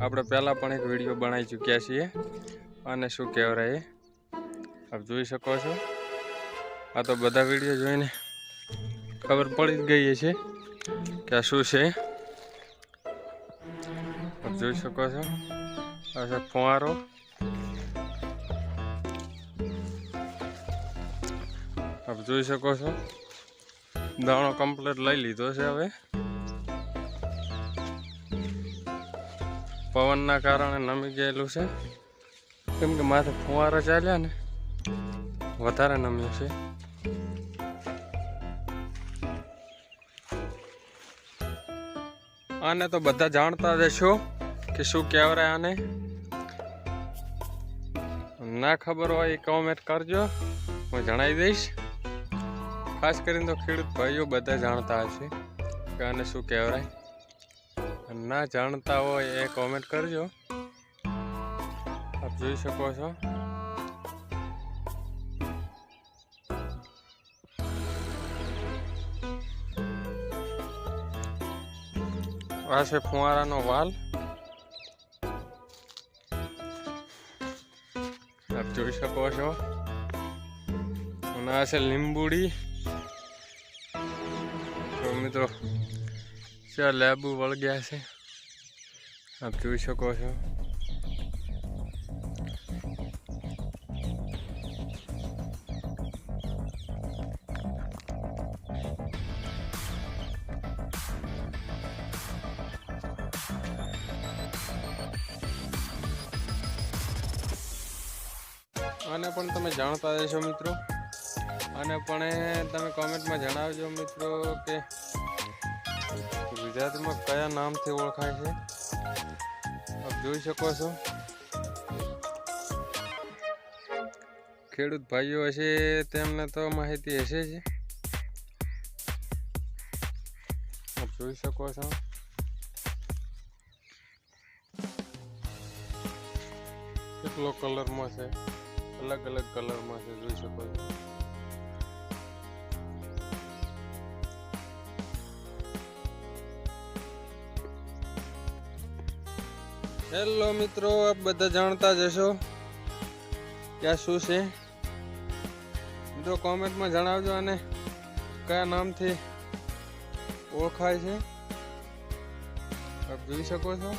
આપણે પહેલાં પણ એક વીડિયો બનાવી ચૂક્યા છીએ. અને શું કહેવાય આપ જોઈ શકો છો. આ તો બધા વીડિયો જોઈને ખબર પડી જ ગઈ છે કે આ શું છે. આપ જોઈ શકો છો. આ છે ફુવારો. આપ જોઈ શકો છો. દાણો કમ્પ્લીટ લઈ લીધો છે હવે. પવનના કારણે નમી ગયેલું છે. કેમ કે માથે ફુવારા ચાલ્યા ને, વધારે નમ્યું છે. આને તો બધા જાણતા જ હશો કે શું કહેવાય આને. ના ખબર હોય એ કોમેન્ટ કરજો, હું જણાવી દઈશ. ખાસ કરીને તો ખેડૂત ભાઈઓ બધા જાણતા હશે કે આને શું કહેવાય. ના જાણતા હોય એ કોમેન્ટ કરજો. આપ જોઈ શકો છો. આ છે ફુવારાનો વાલ. આપ જોઈ શકો છો. અને આ છે લીંબુડી. મિત્રો ત્યાં લેબુ વળગ્યા છે. આપ જોઈ શકો છો. આને પણ તમે જાણતા રહેશો મિત્રો. અને પણ તમે કોમેન્ટમાં જણાવજો મિત્રો કે ગુજરાતીમાં કયા નામથી ઓળખાય છે? આપ જોઈ શકો છો. ખેડૂત ભાઈઓ હશે, તેમને તો માહિતી હશે જ. જોઈ શકો છો. કેટલો કલરમાં છે? અલગ અલગ કલરમાં છે, જોઈ શકો છો. હેલો મિત્રો, આપ બધા જાણતા જ હશો કે શું છે? મિત્રો કોમેન્ટમાં જણાવજો અને કયા નામથી ઓળખાય છે. આપ જોઈ શકો છો.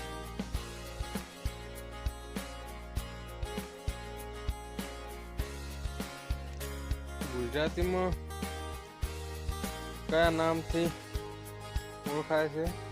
ગુજરાતીમાં કયા નામથી ઓળખાય છે?